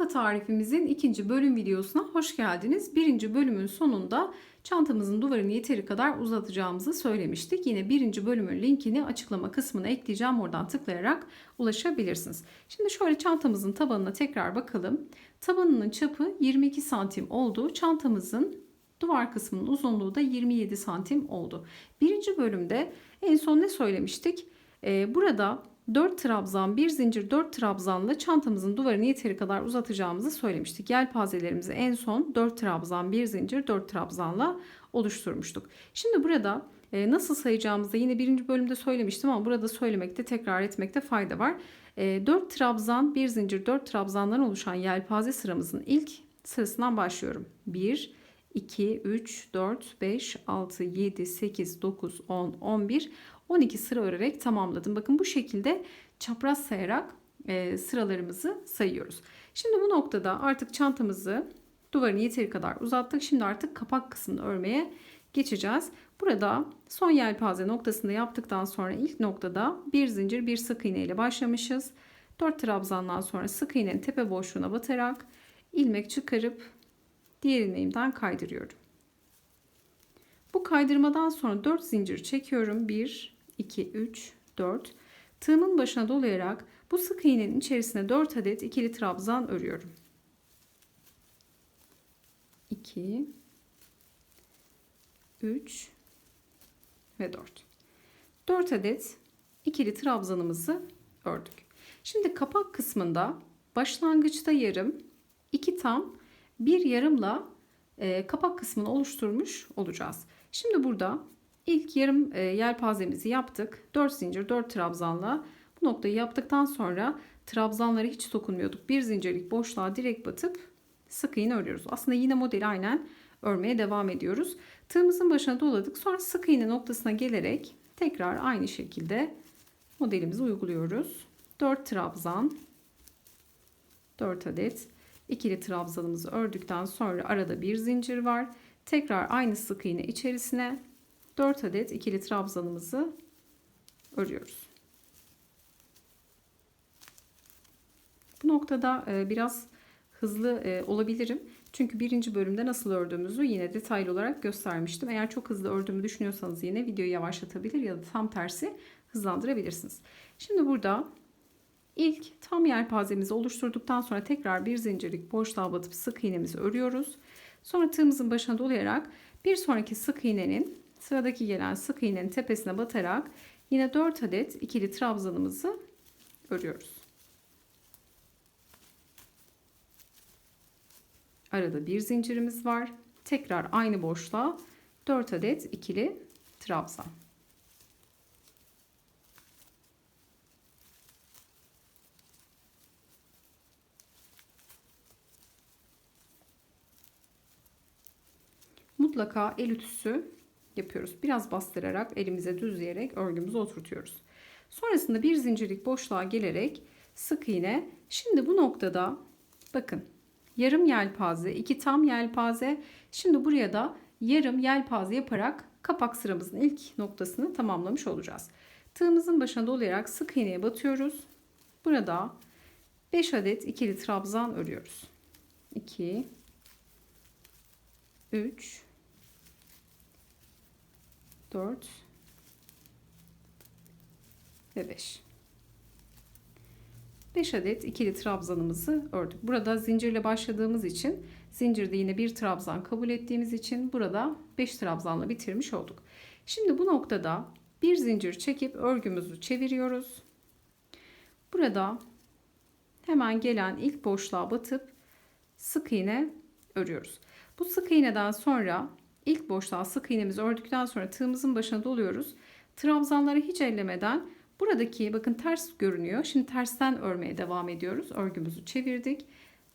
Çanta tarifimizin ikinci bölüm videosuna hoş geldiniz. Birinci bölümün sonunda çantamızın duvarını yeteri kadar uzatacağımızı söylemiştik. Yine birinci bölümün linkini açıklama kısmına ekleyeceğim. Oradan tıklayarak ulaşabilirsiniz. Şimdi şöyle çantamızın tabanına tekrar bakalım. Tabanının çapı 22 santim oldu. Çantamızın duvar kısmının uzunluğu da 27 santim oldu. Birinci bölümde en son ne söylemiştik? Ee, burada 4 trabzan, bir zincir 4 trabzanla çantamızın duvarını yeteri kadar uzatacağımızı söylemiştik. Yelpazelerimizi en son 4 trabzan, bir zincir 4 trabzanla oluşturmuştuk. Şimdi burada e, nasıl sayacağımızı yine birinci bölümde söylemiştim ama burada söylemekte, tekrar etmekte fayda var. E, 4 trabzan, bir zincir 4 trabzandan oluşan yelpaze sıramızın ilk sırasından başlıyorum. 1, 2, 3, 4, 5, 6, 7, 8, 9, 10, 11, 12 sıra örerek tamamladım. Bakın bu şekilde çapraz sayarak e, sıralarımızı sayıyoruz. Şimdi bu noktada artık çantamızı duvarını yeteri kadar uzattık. Şimdi artık kapak kısmını örmeye geçeceğiz. Burada son yelpaze noktasında yaptıktan sonra ilk noktada bir zincir bir sık iğne ile başlamışız. 4 trabzandan sonra sık iğnenin tepe boşluğuna batarak ilmek çıkarıp diğer ilmeğimden kaydırıyorum. Bu kaydırmadan sonra 4 zincir çekiyorum. 1, 2, 3, 4. Tığımın başına dolayarak bu sık iğnenin içerisine 4 adet ikili trabzan örüyorum. 2, 3 ve 4. 4 adet ikili trabzanımızı ördük. Şimdi kapak kısmında başlangıçta yarım, iki tam, bir yarımla e, kapak kısmını oluşturmuş olacağız. Şimdi burada ilk yarım e, yelpazemizi yaptık. 4 zincir 4 trabzanla bu noktayı yaptıktan sonra trabzanlara hiç dokunmuyorduk. Bir zincirlik boşluğa direkt batıp sık iğne örüyoruz. Aslında yine modeli aynen örmeye devam ediyoruz. Tığımızın başına doladık. Sonra sık iğne noktasına gelerek tekrar aynı şekilde modelimizi uyguluyoruz. 4 trabzan 4 adet ikili trabzanımızı ördükten sonra arada bir zincir var. Tekrar aynı sık iğne içerisine 4 adet ikili trabzanımızı örüyoruz. Bu noktada e, biraz hızlı e, olabilirim. Çünkü birinci bölümde nasıl ördüğümüzü yine detaylı olarak göstermiştim. Eğer çok hızlı ördüğümü düşünüyorsanız yine videoyu yavaşlatabilir ya da tam tersi hızlandırabilirsiniz. Şimdi burada ilk tam yelpazemizi oluşturduktan sonra tekrar bir zincirlik boşluğa batıp sık iğnemizi örüyoruz. Sonra tığımızın başına dolayarak bir sonraki sık iğnenin sıradaki gelen sık iğnenin tepesine batarak yine 4 adet ikili trabzanımızı örüyoruz. Arada bir zincirimiz var. Tekrar aynı boşluğa 4 adet ikili trabzan. Mutlaka el ütüsü yapıyoruz. Biraz bastırarak elimize düzleyerek örgümüzü oturtuyoruz. Sonrasında bir zincirlik boşluğa gelerek sık iğne. Şimdi bu noktada bakın yarım yelpaze, iki tam yelpaze. Şimdi buraya da yarım yelpaze yaparak kapak sıramızın ilk noktasını tamamlamış olacağız. Tığımızın başına dolayarak sık iğneye batıyoruz. Burada 5 adet ikili trabzan örüyoruz. 2 3 4 ve 5. 5 adet ikili trabzanımızı ördük. Burada zincirle başladığımız için zincirde yine bir trabzan kabul ettiğimiz için burada 5 trabzanla bitirmiş olduk. Şimdi bu noktada bir zincir çekip örgümüzü çeviriyoruz. Burada hemen gelen ilk boşluğa batıp sık iğne örüyoruz. Bu sık iğneden sonra ilk boşluğa sık iğnemizi ördükten sonra tığımızın başına doluyoruz. Trabzanları hiç ellemeden buradaki bakın ters görünüyor. Şimdi tersten örmeye devam ediyoruz. Örgümüzü çevirdik.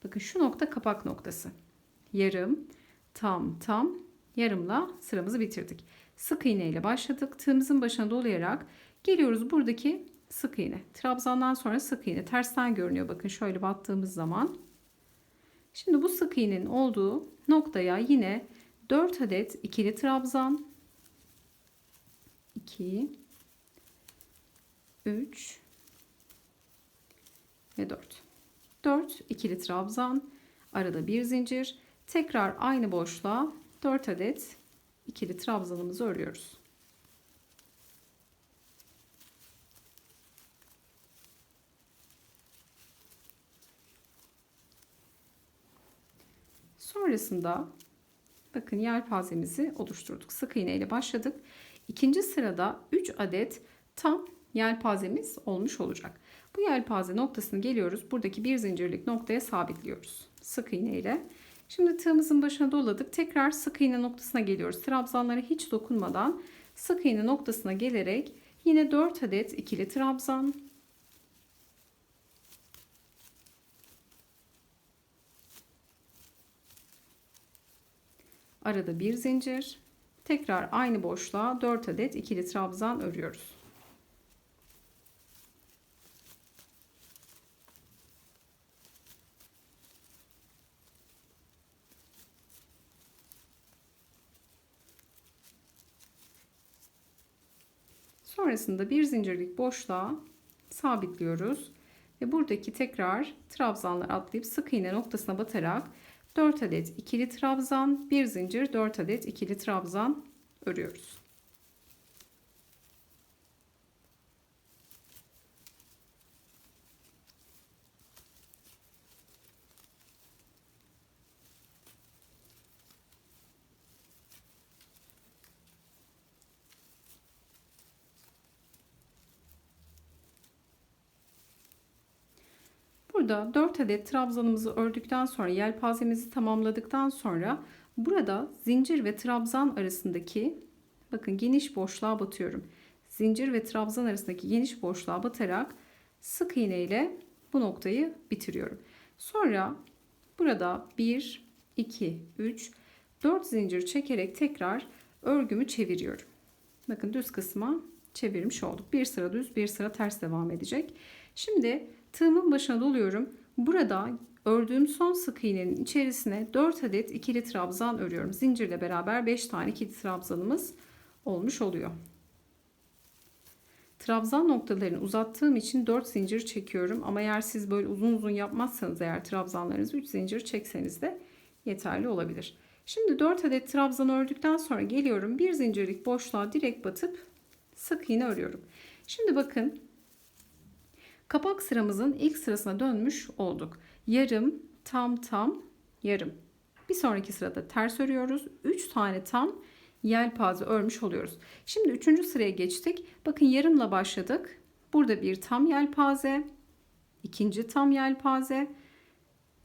Bakın şu nokta kapak noktası. Yarım, tam, tam, yarımla sıramızı bitirdik. Sık iğne ile başladık. Tığımızın başına dolayarak geliyoruz buradaki sık iğne. Trabzandan sonra sık iğne tersten görünüyor. Bakın şöyle battığımız zaman. Şimdi bu sık iğnenin olduğu noktaya yine 4 adet ikili trabzan. 2 3 ve 4 4 ikili trabzan, arada bir zincir, tekrar aynı boşluğa 4 adet ikili trabzanımızı örüyoruz. Sonrasında bakın yelpazemizi oluşturduk. Sık iğne ile başladık. İkinci sırada 3 adet tam yelpazemiz olmuş olacak. Bu yelpaze noktasını geliyoruz. Buradaki bir zincirlik noktaya sabitliyoruz. Sık iğne ile. Şimdi tığımızın başına doladık. Tekrar sık iğne noktasına geliyoruz. Trabzanlara hiç dokunmadan sık iğne noktasına gelerek yine 4 adet ikili trabzan arada bir zincir tekrar aynı boşluğa 4 adet ikili trabzan örüyoruz. Sonrasında bir zincirlik boşluğa sabitliyoruz. Ve buradaki tekrar trabzanlar atlayıp sık iğne noktasına batarak 4 adet ikili trabzan, bir zincir 4 adet ikili trabzan örüyoruz. Burada 4 adet trabzanımızı ördükten sonra yelpazemizi tamamladıktan sonra burada zincir ve trabzan arasındaki bakın geniş boşluğa batıyorum. Zincir ve trabzan arasındaki geniş boşluğa batarak sık iğne ile bu noktayı bitiriyorum. Sonra burada 1 2 3 4 zincir çekerek tekrar örgümü çeviriyorum. Bakın düz kısma çevirmiş olduk. Bir sıra düz, bir sıra ters devam edecek. Şimdi Tığımın başına doluyorum. Burada ördüğüm son sık iğnenin içerisine 4 adet ikili trabzan örüyorum. Zincirle beraber 5 tane ikili trabzanımız olmuş oluyor. Trabzan noktalarını uzattığım için 4 zincir çekiyorum. Ama eğer siz böyle uzun uzun yapmazsanız eğer trabzanlarınızı 3 zincir çekseniz de yeterli olabilir. Şimdi 4 adet trabzan ördükten sonra geliyorum. Bir zincirlik boşluğa direkt batıp sık iğne örüyorum. Şimdi bakın Kapak sıramızın ilk sırasına dönmüş olduk. Yarım, tam tam, yarım. Bir sonraki sırada ters örüyoruz. 3 tane tam yelpaze örmüş oluyoruz. Şimdi 3. sıraya geçtik. Bakın yarımla başladık. Burada bir tam yelpaze, ikinci tam yelpaze.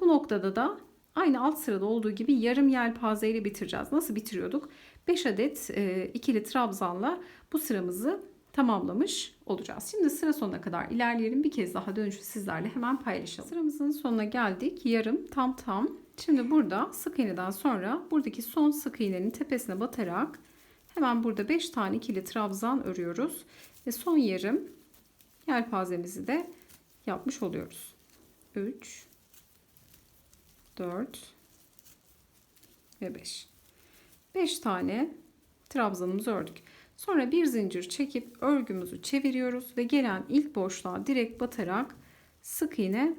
Bu noktada da aynı alt sırada olduğu gibi yarım yelpaze ile bitireceğiz. Nasıl bitiriyorduk? 5 adet e, ikili trabzanla bu sıramızı tamamlamış olacağız. Şimdi sıra sonuna kadar ilerleyelim. Bir kez daha dönüşü sizlerle hemen paylaşalım. Sıramızın sonuna geldik. Yarım tam tam. Şimdi burada sık iğneden sonra buradaki son sık iğnenin tepesine batarak hemen burada 5 tane ikili trabzan örüyoruz. Ve son yarım yelpazemizi de yapmış oluyoruz. 3 4 ve 5. 5 tane trabzanımızı ördük. Sonra bir zincir çekip örgümüzü çeviriyoruz ve gelen ilk boşluğa direkt batarak sık iğne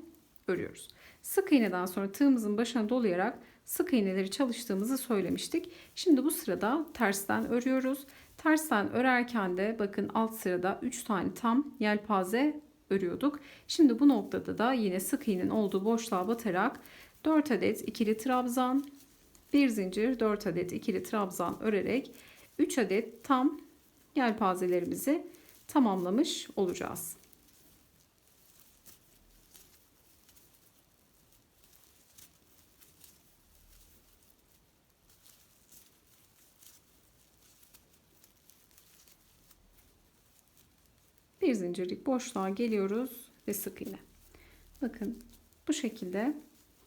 örüyoruz. Sık iğneden sonra tığımızın başına dolayarak sık iğneleri çalıştığımızı söylemiştik. Şimdi bu sırada tersten örüyoruz. Tersten örerken de bakın alt sırada 3 tane tam yelpaze örüyorduk. Şimdi bu noktada da yine sık iğnenin olduğu boşluğa batarak 4 adet ikili trabzan, bir zincir 4 adet ikili trabzan örerek 3 adet tam yelpazelerimizi tamamlamış olacağız. Bir zincirlik boşluğa geliyoruz ve sık iğne. Bakın bu şekilde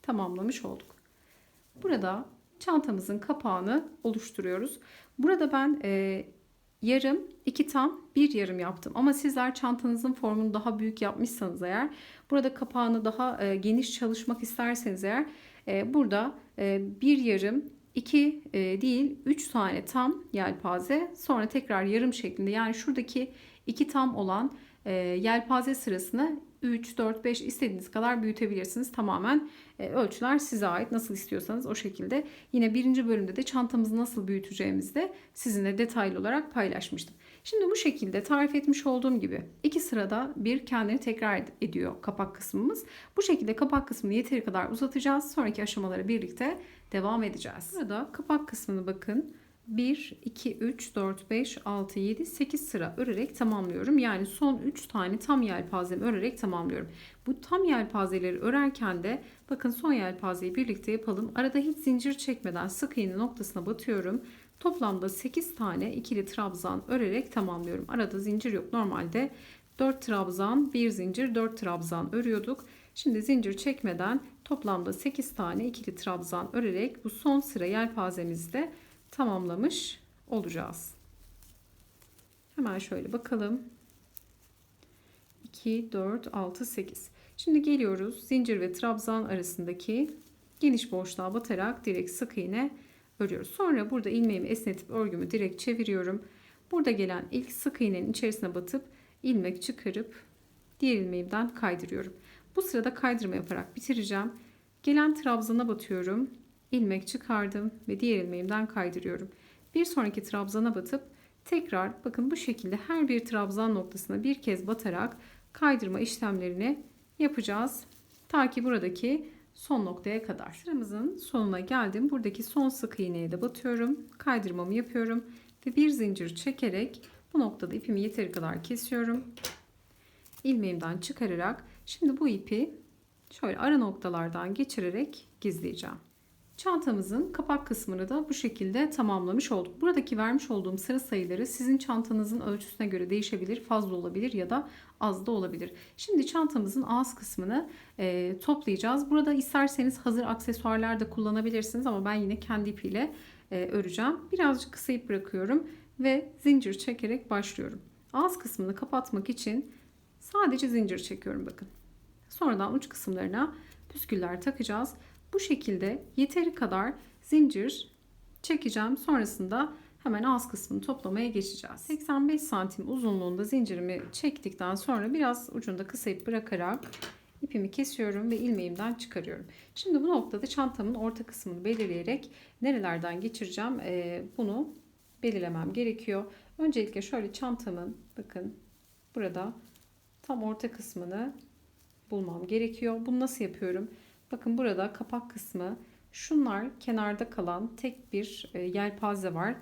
tamamlamış olduk. Burada çantamızın kapağını oluşturuyoruz. Burada ben e, yarım, iki tam, bir yarım yaptım. Ama sizler çantanızın formunu daha büyük yapmışsanız eğer, burada kapağını daha e, geniş çalışmak isterseniz eğer, e, burada e, bir yarım, iki e, değil, üç tane tam yelpaze, sonra tekrar yarım şeklinde yani şuradaki iki tam olan e, yelpaze sırasını 3, 4, 5 istediğiniz kadar büyütebilirsiniz. Tamamen e, ölçüler size ait. Nasıl istiyorsanız o şekilde. Yine birinci bölümde de çantamızı nasıl büyüteceğimizi de sizinle detaylı olarak paylaşmıştım. Şimdi bu şekilde tarif etmiş olduğum gibi iki sırada bir kendini tekrar ediyor kapak kısmımız. Bu şekilde kapak kısmını yeteri kadar uzatacağız. Sonraki aşamalara birlikte devam edeceğiz. Burada kapak kısmını bakın 1, 2, 3, 4, 5, 6, 7, 8 sıra örerek tamamlıyorum. Yani son 3 tane tam yelpazemi örerek tamamlıyorum. Bu tam yelpazeleri örerken de bakın son yelpazeyi birlikte yapalım. Arada hiç zincir çekmeden sık iğne noktasına batıyorum. Toplamda 8 tane ikili trabzan örerek tamamlıyorum. Arada zincir yok. Normalde 4 trabzan, 1 zincir, 4 trabzan örüyorduk. Şimdi zincir çekmeden toplamda 8 tane ikili trabzan örerek bu son sıra yelpazemizde tamamlamış olacağız. Hemen şöyle bakalım. 2, 4, 6, 8. Şimdi geliyoruz zincir ve trabzan arasındaki geniş boşluğa batarak direkt sık iğne örüyoruz. Sonra burada ilmeğimi esnetip örgümü direkt çeviriyorum. Burada gelen ilk sık iğnenin içerisine batıp ilmek çıkarıp diğer ilmeğimden kaydırıyorum. Bu sırada kaydırma yaparak bitireceğim. Gelen trabzana batıyorum. İlmek çıkardım ve diğer ilmeğimden kaydırıyorum. Bir sonraki trabzana batıp tekrar bakın bu şekilde her bir trabzan noktasına bir kez batarak kaydırma işlemlerini yapacağız. Ta ki buradaki son noktaya kadar. Sıramızın sonuna geldim. Buradaki son sık iğneye de batıyorum. Kaydırmamı yapıyorum ve bir zincir çekerek bu noktada ipimi yeteri kadar kesiyorum. İlmeğimden çıkararak şimdi bu ipi şöyle ara noktalardan geçirerek gizleyeceğim. Çantamızın kapak kısmını da bu şekilde tamamlamış olduk. Buradaki vermiş olduğum sıra sayıları sizin çantanızın ölçüsüne göre değişebilir. Fazla olabilir ya da az da olabilir. Şimdi çantamızın ağız kısmını e, toplayacağız. Burada isterseniz hazır aksesuarlar da kullanabilirsiniz ama ben yine kendi ipiyle e, öreceğim. Birazcık kısa ip bırakıyorum ve zincir çekerek başlıyorum. Ağız kısmını kapatmak için sadece zincir çekiyorum bakın. Sonradan uç kısımlarına püsküller takacağız. Bu şekilde yeteri kadar zincir çekeceğim. Sonrasında hemen ağız kısmını toplamaya geçeceğiz. 85 santim uzunluğunda zincirimi çektikten sonra biraz ucunda kısa ip bırakarak ipimi kesiyorum ve ilmeğimden çıkarıyorum. Şimdi bu noktada çantamın orta kısmını belirleyerek nerelerden geçireceğim bunu belirlemem gerekiyor. Öncelikle şöyle çantamın bakın burada tam orta kısmını bulmam gerekiyor. Bunu nasıl yapıyorum? Bakın burada kapak kısmı şunlar kenarda kalan tek bir e, yelpaze var.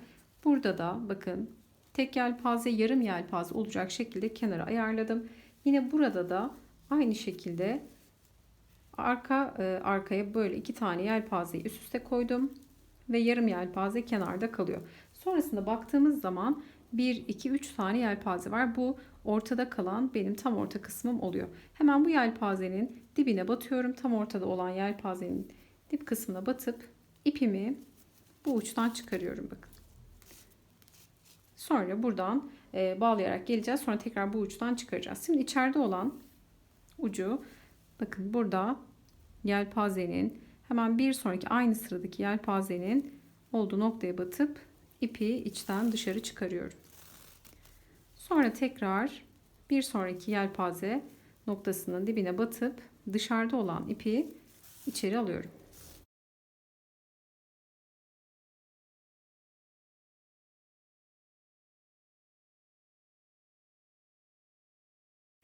Burada da bakın tek yelpaze yarım yelpaze olacak şekilde kenara ayarladım. Yine burada da aynı şekilde arka e, arkaya böyle iki tane yelpazeyi üst üste koydum ve yarım yelpaze kenarda kalıyor. Sonrasında baktığımız zaman 1 2 3 tane yelpaze var. Bu ortada kalan benim tam orta kısmım oluyor. Hemen bu yelpazenin dibine batıyorum. Tam ortada olan yelpazenin dip kısmına batıp ipimi bu uçtan çıkarıyorum bakın. Sonra buradan e, bağlayarak geleceğiz. Sonra tekrar bu uçtan çıkaracağız. Şimdi içeride olan ucu bakın burada yelpazenin hemen bir sonraki aynı sıradaki yelpazenin olduğu noktaya batıp ipi içten dışarı çıkarıyorum. Sonra tekrar bir sonraki yelpaze noktasının dibine batıp dışarıda olan ipi içeri alıyorum.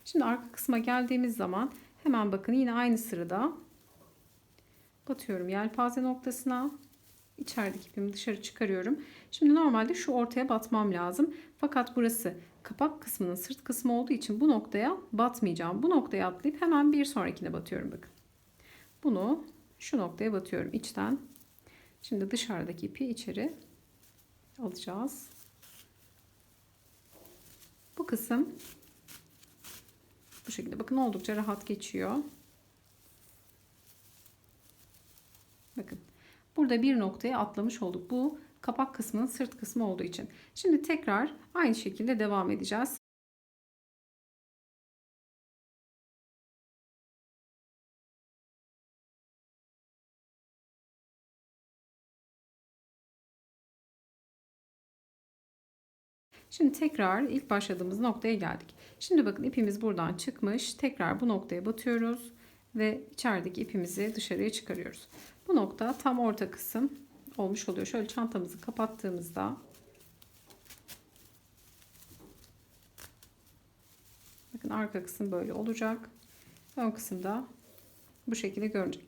Şimdi arka kısma geldiğimiz zaman hemen bakın yine aynı sırada batıyorum yelpaze noktasına içerideki ipimi dışarı çıkarıyorum. Şimdi normalde şu ortaya batmam lazım. Fakat burası kapak kısmının sırt kısmı olduğu için bu noktaya batmayacağım. Bu noktaya atlayıp hemen bir sonrakine batıyorum bakın. Bunu şu noktaya batıyorum içten. Şimdi dışarıdaki ipi içeri alacağız. Bu kısım bu şekilde bakın oldukça rahat geçiyor. Bakın burada bir noktaya atlamış olduk. Bu kapak kısmının sırt kısmı olduğu için. Şimdi tekrar aynı şekilde devam edeceğiz. Şimdi tekrar ilk başladığımız noktaya geldik. Şimdi bakın ipimiz buradan çıkmış. Tekrar bu noktaya batıyoruz ve içerideki ipimizi dışarıya çıkarıyoruz. Bu nokta tam orta kısım olmuş oluyor. Şöyle çantamızı kapattığımızda bakın arka kısım böyle olacak. Ön kısımda bu şekilde görünecek.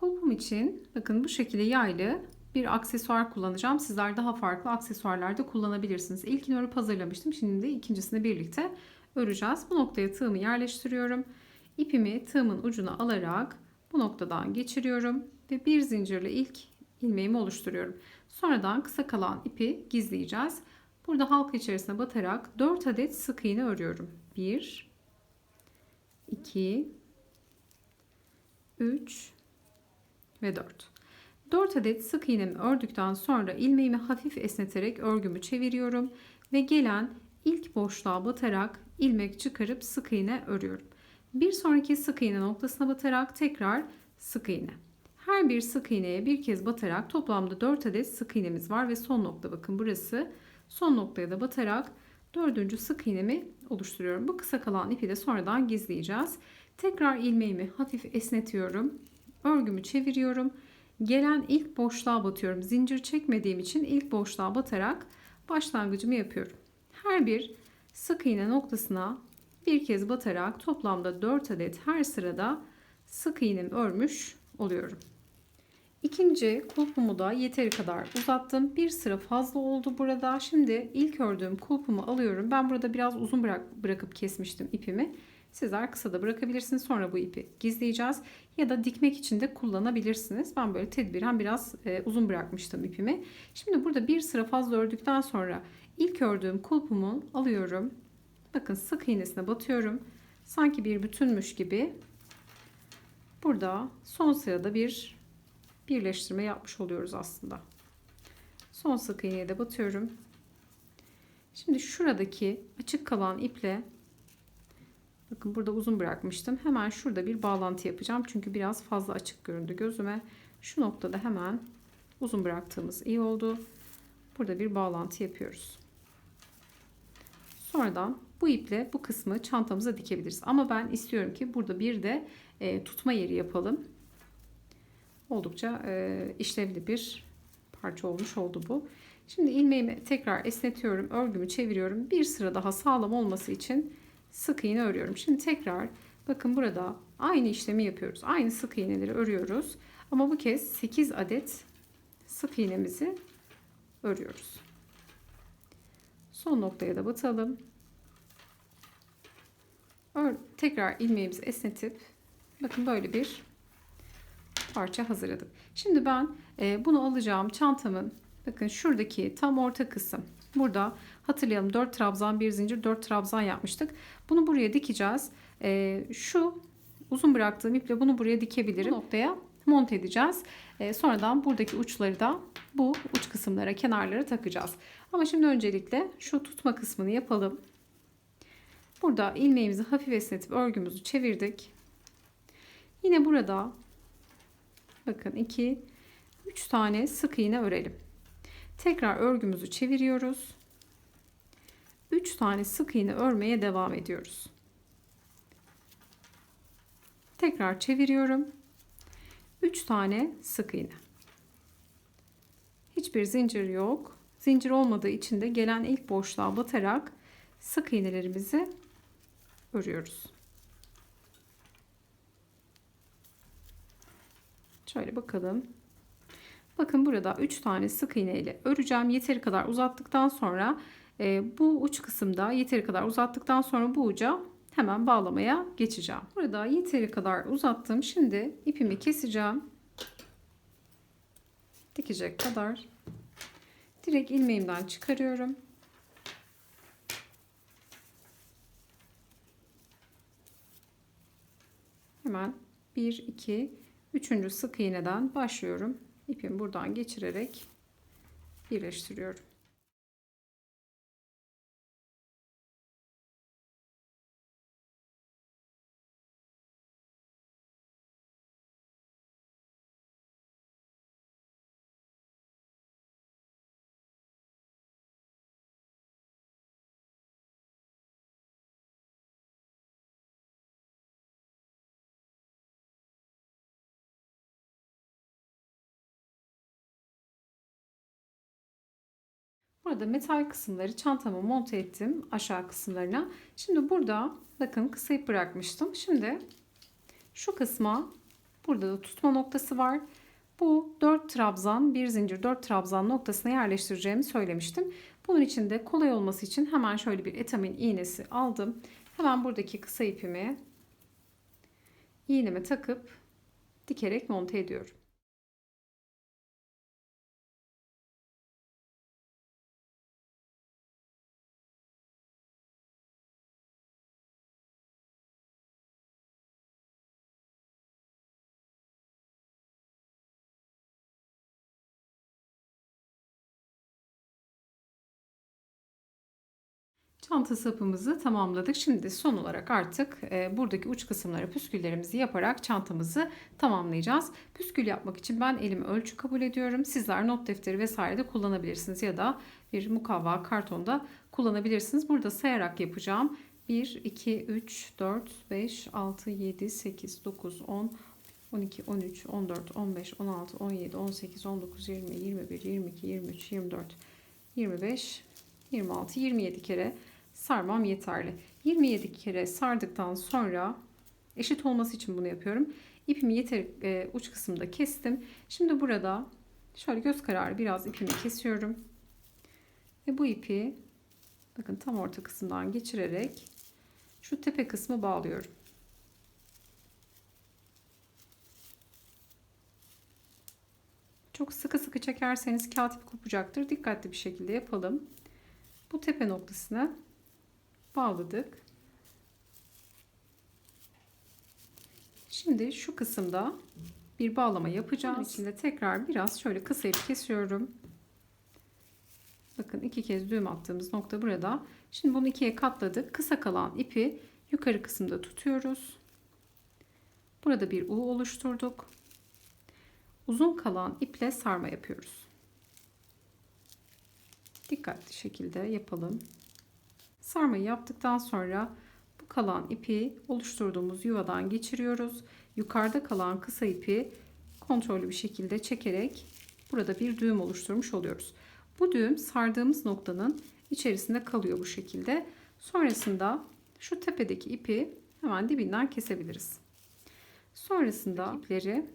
Kulpum için bakın bu şekilde yaylı bir aksesuar kullanacağım. Sizler daha farklı aksesuarlar da kullanabilirsiniz. İlkini örüp hazırlamıştım. Şimdi de ikincisini birlikte öreceğiz. Bu noktaya tığımı yerleştiriyorum. İpimi tığımın ucuna alarak bu noktadan geçiriyorum ve bir zincirle ilk ilmeğimi oluşturuyorum. Sonradan kısa kalan ipi gizleyeceğiz. Burada halka içerisine batarak 4 adet sık iğne örüyorum. 1 2 3 ve 4. 4 adet sık iğnemi ördükten sonra ilmeğimi hafif esneterek örgümü çeviriyorum ve gelen ilk boşluğa batarak ilmek çıkarıp sık iğne örüyorum. Bir sonraki sık iğne noktasına batarak tekrar sık iğne. Her bir sık iğneye bir kez batarak toplamda 4 adet sık iğnemiz var ve son nokta bakın burası. Son noktaya da batarak dördüncü sık iğnemi oluşturuyorum. Bu kısa kalan ipi de sonradan gizleyeceğiz. Tekrar ilmeğimi hafif esnetiyorum örgümü çeviriyorum. Gelen ilk boşluğa batıyorum. Zincir çekmediğim için ilk boşluğa batarak başlangıcımı yapıyorum. Her bir sık iğne noktasına bir kez batarak toplamda 4 adet her sırada sık iğnemi örmüş oluyorum. İkinci kulpumu da yeteri kadar uzattım. Bir sıra fazla oldu burada. Şimdi ilk ördüğüm kulpumu alıyorum. Ben burada biraz uzun bırak, bırakıp kesmiştim ipimi. Sizler kısa da bırakabilirsiniz. Sonra bu ipi gizleyeceğiz. Ya da dikmek için de kullanabilirsiniz. Ben böyle tedbiren biraz e, uzun bırakmıştım ipimi. Şimdi burada bir sıra fazla ördükten sonra ilk ördüğüm kulpumu alıyorum. Bakın sık iğnesine batıyorum. Sanki bir bütünmüş gibi. Burada son sırada bir birleştirme yapmış oluyoruz aslında. Son sık iğneye de batıyorum. Şimdi şuradaki açık kalan iple Bakın burada uzun bırakmıştım. Hemen şurada bir bağlantı yapacağım. Çünkü biraz fazla açık göründü gözüme. Şu noktada hemen uzun bıraktığımız iyi oldu. Burada bir bağlantı yapıyoruz. Sonradan bu iple bu kısmı çantamıza dikebiliriz. Ama ben istiyorum ki burada bir de e, tutma yeri yapalım. Oldukça e, işlevli bir parça olmuş oldu bu. Şimdi ilmeğimi tekrar esnetiyorum. Örgümü çeviriyorum. Bir sıra daha sağlam olması için sık iğne örüyorum. Şimdi tekrar bakın burada aynı işlemi yapıyoruz. Aynı sık iğneleri örüyoruz. Ama bu kez 8 adet sık iğnemizi örüyoruz. Son noktaya da batalım. Ör, tekrar ilmeğimizi esnetip bakın böyle bir parça hazırladık. Şimdi ben e, bunu alacağım çantamın bakın şuradaki tam orta kısım Burada hatırlayalım 4 trabzan bir zincir 4 trabzan yapmıştık. Bunu buraya dikeceğiz. Ee, şu uzun bıraktığım iple bunu buraya dikebilirim. Bu noktaya monte edeceğiz. Ee, sonradan buradaki uçları da bu uç kısımlara kenarlara takacağız. Ama şimdi öncelikle şu tutma kısmını yapalım. Burada ilmeğimizi hafif esnetip örgümüzü çevirdik. Yine burada bakın 2 3 tane sık iğne örelim. Tekrar örgümüzü çeviriyoruz. 3 tane sık iğne örmeye devam ediyoruz. Tekrar çeviriyorum. 3 tane sık iğne. Hiçbir zincir yok. Zincir olmadığı için de gelen ilk boşluğa batarak sık iğnelerimizi örüyoruz. Şöyle bakalım. Bakın burada 3 tane sık iğne ile öreceğim. Yeteri kadar uzattıktan sonra e, bu uç kısımda yeteri kadar uzattıktan sonra bu uca hemen bağlamaya geçeceğim. Burada yeteri kadar uzattım. Şimdi ipimi keseceğim. Dikecek kadar. Direkt ilmeğimden çıkarıyorum. Hemen 1 2 3. sık iğneden başlıyorum. İpimi buradan geçirerek birleştiriyorum. Burada metal kısımları çantama monte ettim aşağı kısımlarına. Şimdi burada bakın kısa ip bırakmıştım. Şimdi şu kısma burada da tutma noktası var. Bu 4 trabzan, bir zincir 4 trabzan noktasına yerleştireceğimi söylemiştim. Bunun için de kolay olması için hemen şöyle bir etamin iğnesi aldım. Hemen buradaki kısa ipimi iğneme takıp dikerek monte ediyorum. Çanta sapımızı tamamladık. Şimdi son olarak artık e, buradaki uç kısımları püsküllerimizi yaparak çantamızı tamamlayacağız. Püskül yapmak için ben elimi ölçü kabul ediyorum. Sizler not defteri vesaire de kullanabilirsiniz ya da bir mukavva kartonda kullanabilirsiniz. Burada sayarak yapacağım. 1, 2, 3, 4, 5, 6, 7, 8, 9, 10, 12, 13, 14, 15, 16, 17, 18, 19, 20, 21, 22, 23, 24, 25, 26, 27 kere sarmam yeterli. 27 kere sardıktan sonra eşit olması için bunu yapıyorum. İpimi yeter e, uç kısımda kestim. Şimdi burada şöyle göz kararı biraz ipimi kesiyorum. Ve bu ipi bakın tam orta kısımdan geçirerek şu tepe kısmı bağlıyorum. Çok sıkı sıkı çekerseniz kağıt ip kopacaktır. Dikkatli bir şekilde yapalım. Bu tepe noktasına bağladık. Şimdi şu kısımda bir bağlama yapacağız. Bunun içinde tekrar biraz şöyle kısa ip kesiyorum. Bakın iki kez düğüm attığımız nokta burada. Şimdi bunu ikiye katladık. Kısa kalan ipi yukarı kısımda tutuyoruz. Burada bir U oluşturduk. Uzun kalan iple sarma yapıyoruz. Dikkatli şekilde yapalım. Sarmayı yaptıktan sonra bu kalan ipi oluşturduğumuz yuvadan geçiriyoruz. Yukarıda kalan kısa ipi kontrollü bir şekilde çekerek burada bir düğüm oluşturmuş oluyoruz. Bu düğüm sardığımız noktanın içerisinde kalıyor bu şekilde. Sonrasında şu tepedeki ipi hemen dibinden kesebiliriz. Sonrasında ipleri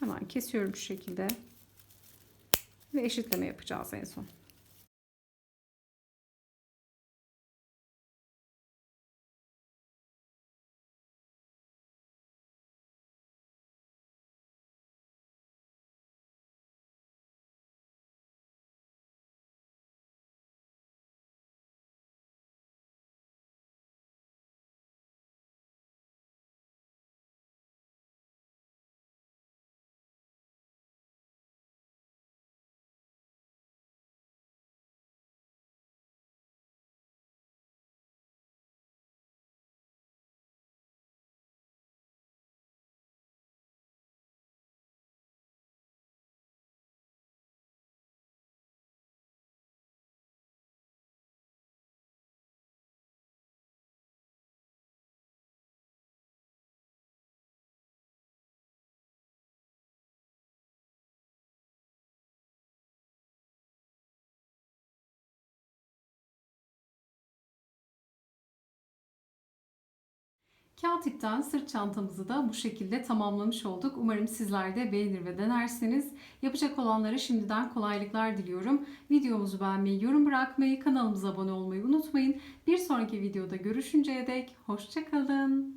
hemen kesiyorum şu şekilde ve eşitleme yapacağız en son. Kağıt ipten sırt çantamızı da bu şekilde tamamlamış olduk. Umarım sizler de beğenir ve denersiniz. Yapacak olanlara şimdiden kolaylıklar diliyorum. Videomuzu beğenmeyi, yorum bırakmayı, kanalımıza abone olmayı unutmayın. Bir sonraki videoda görüşünceye dek hoşçakalın.